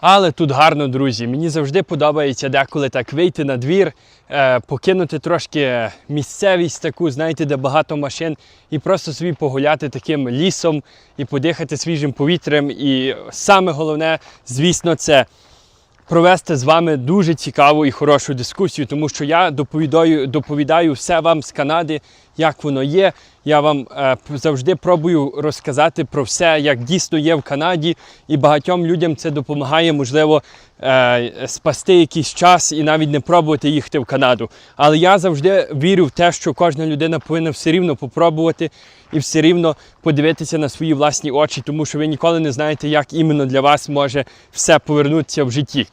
Але тут гарно, друзі. Мені завжди подобається деколи так вийти на двір, е, покинути трошки місцевість таку, знаєте, де багато машин, і просто собі погуляти таким лісом і подихати свіжим повітрям. І саме головне, звісно, це провести з вами дуже цікаву і хорошу дискусію, тому що я доповідаю, доповідаю все вам з Канади, як воно є. Я вам е, завжди пробую розказати про все, як дійсно є в Канаді, і багатьом людям це допомагає, можливо, е, спасти якийсь час і навіть не пробувати їхати в Канаду. Але я завжди вірю в те, що кожна людина повинна все рівно попробувати і все рівно подивитися на свої власні очі, тому що ви ніколи не знаєте, як іменно для вас може все повернутися в житті.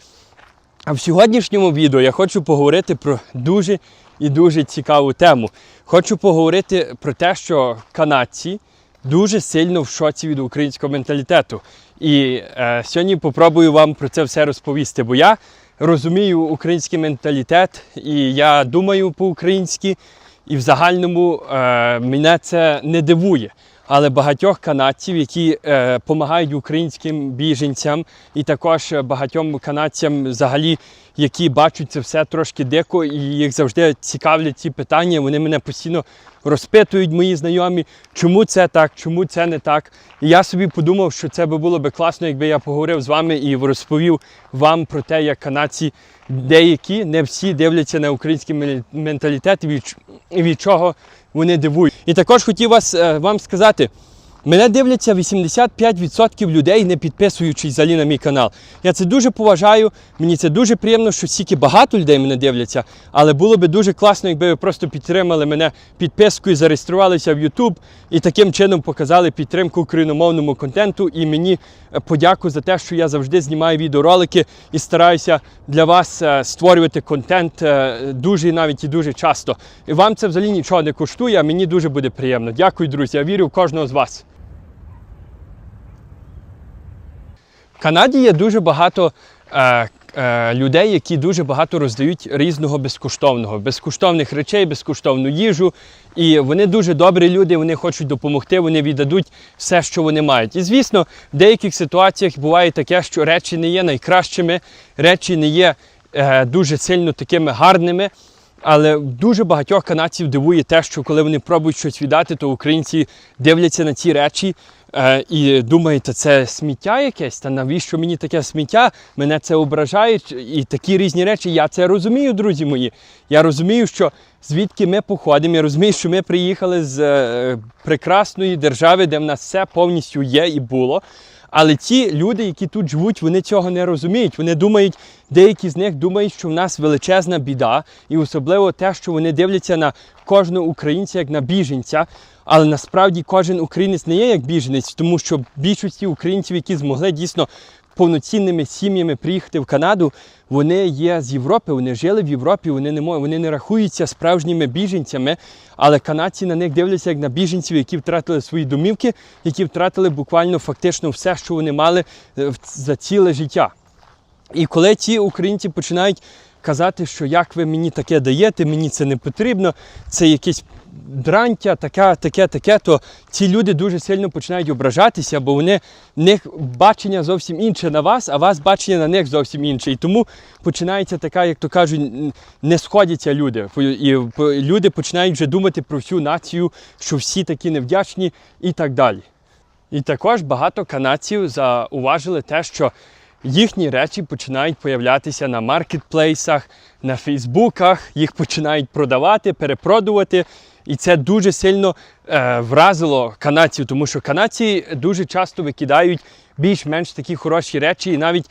А в сьогоднішньому відео я хочу поговорити про дуже і дуже цікаву тему. Хочу поговорити про те, що канадці дуже сильно в шоці від українського менталітету. І е, сьогодні попробую вам про це все розповісти, бо я розумію український менталітет і я думаю по-українськи, і в загальному е, мене це не дивує. Але багатьох канадців, які е, допомагають українським біженцям, і також е, багатьом канадцям, взагалі, які бачать це все трошки дико, і їх завжди цікавлять ці питання. Вони мене постійно розпитують, мої знайомі, чому це так, чому це не так. І я собі подумав, що це би було би класно, якби я поговорив з вами і розповів вам про те, як канадці деякі, не всі дивляться на український менталітет від, чого вони дивують. І також хотів вас, е, вам сказати. Мене дивляться 85% людей, не підписуючись взагалі на мій канал. Я це дуже поважаю. Мені це дуже приємно, що стільки багато людей мене дивляться. Але було би дуже класно, якби ви просто підтримали мене підпискою, зареєструвалися в YouTube і таким чином показали підтримку україномовному контенту. І мені е, подяку за те, що я завжди знімаю відеоролики і стараюся для вас е, створювати контент е, дуже навіть і дуже часто. І вам це взагалі нічого не коштує, а мені дуже буде приємно. Дякую, друзі. Я вірю в кожного з вас. Канаді є дуже багато е, е, людей, які дуже багато роздають різного безкоштовного, безкоштовних речей, безкоштовну їжу. І вони дуже добрі люди, вони хочуть допомогти, вони віддадуть все, що вони мають. І звісно, в деяких ситуаціях буває таке, що речі не є найкращими, речі не є е, дуже сильно такими гарними. Але дуже багатьох канадців дивує те, що коли вони пробують щось віддати, то українці дивляться на ці речі е, і думають, та це сміття якесь, та навіщо мені таке сміття? Мене це ображає, і такі різні речі. Я це розумію, друзі мої. Я розумію, що звідки ми походимо, я розумію, що ми приїхали з е, прекрасної держави, де в нас все повністю є і було. Але ті люди, які тут живуть, вони цього не розуміють. Вони думають, деякі з них думають, що в нас величезна біда, і особливо те, що вони дивляться на кожного українця як на біженця. Але насправді кожен українець не є як біженець, тому що більшості українців, які змогли дійсно повноцінними сім'ями приїхати в Канаду, вони є з Європи, вони жили в Європі, вони не мо- вони не рахуються справжніми біженцями, але канадці на них дивляться як на біженців, які втратили свої домівки, які втратили буквально фактично все, що вони мали е, за ціле життя. І коли ті українці починають казати, що як ви мені таке даєте, мені це не потрібно, це якесь дрантя, таке, таке, таке, то ці люди дуже сильно починають ображатися, бо вони в них бачення зовсім інше на вас, а вас бачення на них зовсім інше. І тому починається така, як то кажуть, не сходяться люди. І люди починають вже думати про всю націю, що всі такі невдячні і так далі. І також багато канадців зауважили те, що їхні речі починають появлятися на маркетплейсах, на фейсбуках, їх починають продавати, перепродувати. І це дуже сильно е, вразило канадців, тому що канадці дуже часто викидають більш-менш такі хороші речі і навіть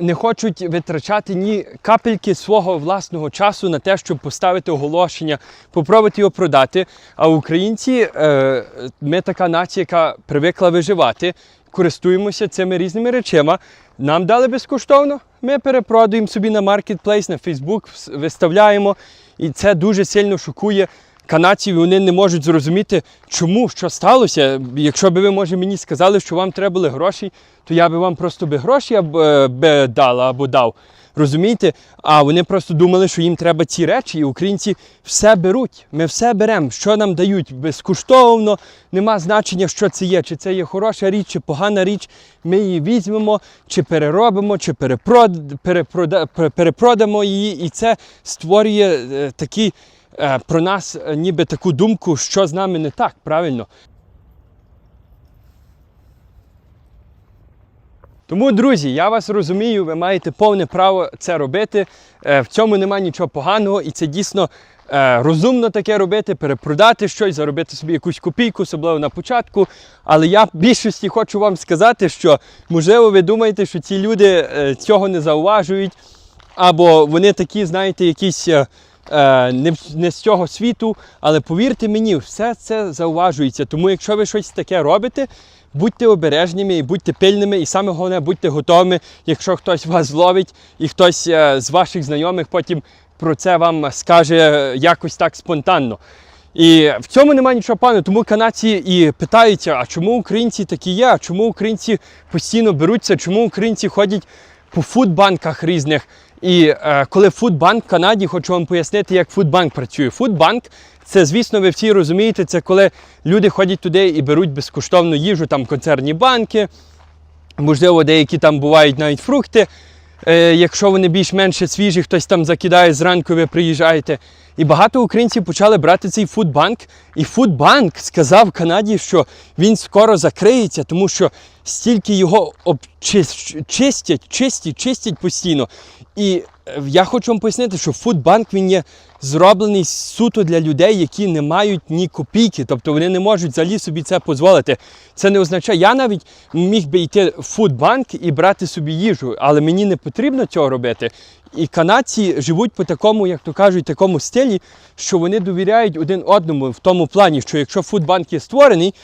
не хочуть витрачати ні капельки свого власного часу на те, щоб поставити оголошення, попробувати його продати. А українці, е, ми така нація, яка привикла виживати, користуємося цими різними речами. Нам дали безкоштовно. Ми перепродаємо собі на маркетплейс, на Фейсбук, виставляємо. І це дуже сильно шокує канадців. і Вони не можуть зрозуміти, чому що сталося. Якщо б ви, може, мені сказали, що вам треба були гроші, то я би вам просто би гроші аб- е, би дала або дав. Розумієте? А вони просто думали, що їм треба ці речі, і українці все беруть. Ми все беремо, що нам дають безкоштовно, нема значення, що це є, чи це є хороша річ, чи погана річ. Ми її візьмемо, чи переробимо, чи перепрод... перепрода... перепродамо її. І це створює е, такі е, про нас е, ніби таку думку, що з нами не так, правильно. Тому, друзі, я вас розумію, ви маєте повне право це робити. Е, В цьому немає нічого поганого, і це дійсно е, розумно таке робити, перепродати щось, заробити собі якусь копійку, особливо на початку. Але я в більшості хочу вам сказати, що можливо ви думаєте, що ці люди е, цього не зауважують, або вони такі, знаєте, якісь. Не, не з цього світу, але повірте мені, все це зауважується. Тому якщо ви щось таке робите, будьте обережними і будьте пильними, і саме головне, будьте готовими, якщо хтось вас зловить і хтось е, з ваших знайомих потім про це вам скаже якось так спонтанно. І в цьому немає нічого поганого, тому канадці і питаються, а чому українці такі є, а чому українці постійно беруться, чому українці ходять по фудбанках різних. І е, коли фудбанк в Канаді, хочу вам пояснити, як фудбанк працює. Фудбанк це, звісно, ви всі розумієте, це коли люди ходять туди і беруть безкоштовну їжу, там концерні банки, можливо, деякі там бувають навіть фрукти. Е, якщо вони більш-менше свіжі, хтось там закидає зранку, ви приїжджаєте. І багато українців почали брати цей фудбанк. І фудбанк сказав Канаді, що він скоро закриється, тому що стільки його обчис- чистять, чистять, чистять постійно. І е, я хочу вам пояснити, що фудбанк він є зроблений суто для людей, які не мають ні копійки, тобто вони не можуть взагалі собі це дозволити. Це не означає, я навіть міг би йти в фудбанк і брати собі їжу, але мені не потрібно цього робити. І канадці живуть по такому, як то кажуть, такому стилі, що вони довіряють один одному в тому плані, що якщо фудбанк є створений,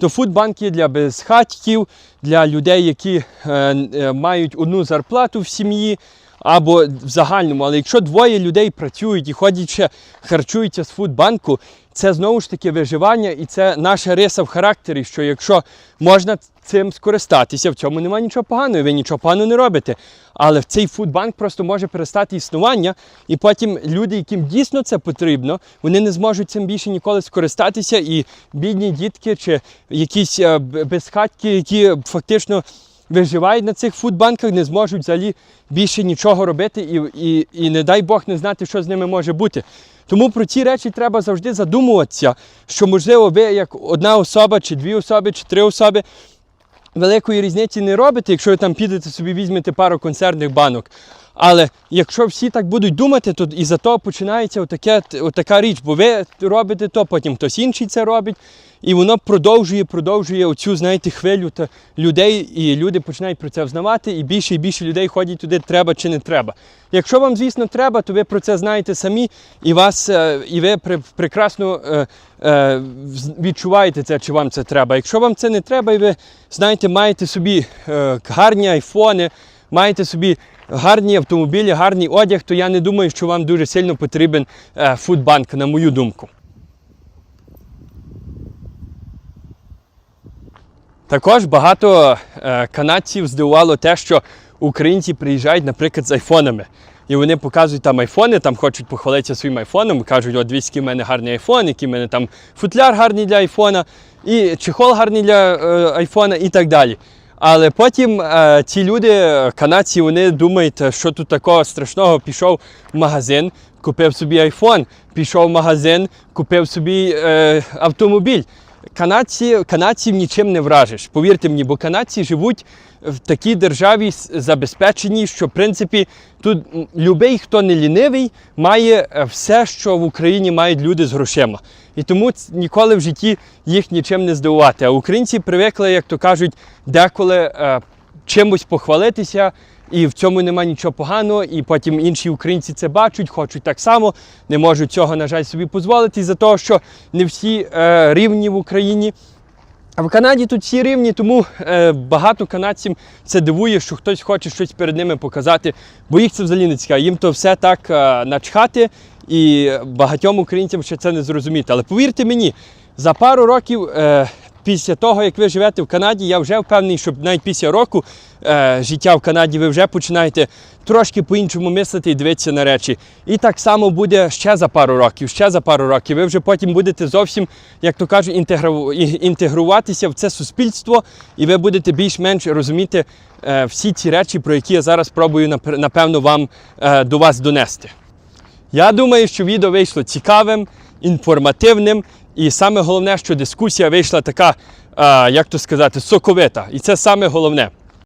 то фудбанк є для безхатьків, для людей, які е, е, мають одну зарплату в сім'ї або в загальному. Але якщо двоє людей працюють і ходять ще харчуються з фудбанку, це знову ж таки виживання, і це наша риса в характері, що якщо можна цим скористатися, в цьому немає нічого поганого, ви нічого поганого не робите. Але цей фудбанк просто може перестати існування, і потім люди, яким дійсно це потрібно, вони не зможуть цим більше ніколи скористатися. І бідні дітки чи якісь е, безхатьки, які фактично виживають на цих фудбанках, не зможуть взагалі більше нічого робити, і, і, і не дай Бог не знати, що з ними може бути. Тому про ці речі треба завжди задумуватися, що можливо ви як одна особа, чи дві особи, чи три особи великої різниці не робите, якщо ви там підете собі візьмете пару консервних банок. Але якщо всі так будуть думати, то із-за того починається отаке, отака річ, бо ви робите то, потім хтось інший це робить, і воно продовжує, продовжує оцю, знаєте, хвилю та людей, і люди починають про це взнавати, і більше і більше людей ходять туди, треба чи не треба. Якщо вам, звісно, треба, то ви про це знаєте самі, і вас, е, і ви прекрасно е, е, відчуваєте це, чи вам це треба. Якщо вам це не треба, і ви знаєте, маєте собі гарні айфони, маєте собі гарні автомобілі, гарний одяг, то я не думаю, що вам дуже сильно потрібен е, фудбанк, на мою думку. Також багато е, канадців здивувало те, що українці приїжджають, наприклад, з айфонами. І вони показують там айфони, там хочуть похвалитися своїм айфоном, кажуть, от який в мене гарний айфон, який в мене там футляр гарний для айфона, і чехол гарний для е, айфона і так далі. Але потім е, ці люди, канадці, вони думають, що тут такого страшного пішов в магазин, купив собі айфон, пішов в магазин, купив собі е, автомобіль. Канадці, канадців нічим не вражиш. Повірте мені, бо канадці живуть в такій державі забезпеченій, що в принципі тут любий, хто не лінивий, має е, все, що в Україні мають люди з грошима. І тому ніколи в житті їх нічим не здивувати. А українці привикли, як то кажуть, деколи е, чимось похвалитися, і в цьому немає нічого поганого. І потім інші українці це бачать, хочуть так само, не можуть цього, на жаль, собі дозволити, за того, що не всі е, рівні в Україні. А в Канаді тут всі рівні, тому е, багато канадців це дивує, що хтось хоче щось перед ними показати, бо їх це взагалі не цікаво. Їм то все так е, начхати, і багатьом українцям ще це не зрозуміти. Але повірте мені, за пару років е, після того, як ви живете в Канаді, я вже впевнений, що навіть після року е, життя в Канаді ви вже починаєте трошки по-іншому мислити і дивитися на речі. І так само буде ще за пару років, ще за пару років. Ви вже потім будете зовсім, як то кажуть, інтегру- інтегруватися в це суспільство, і ви будете більш-менш розуміти е, всі ці речі, про які я зараз пробую напевно вам е, до вас донести. Я думаю, що відео вийшло цікавим, інформативним, і саме головне, що дискусія вийшла така, як то сказати, соковита. І це саме головне.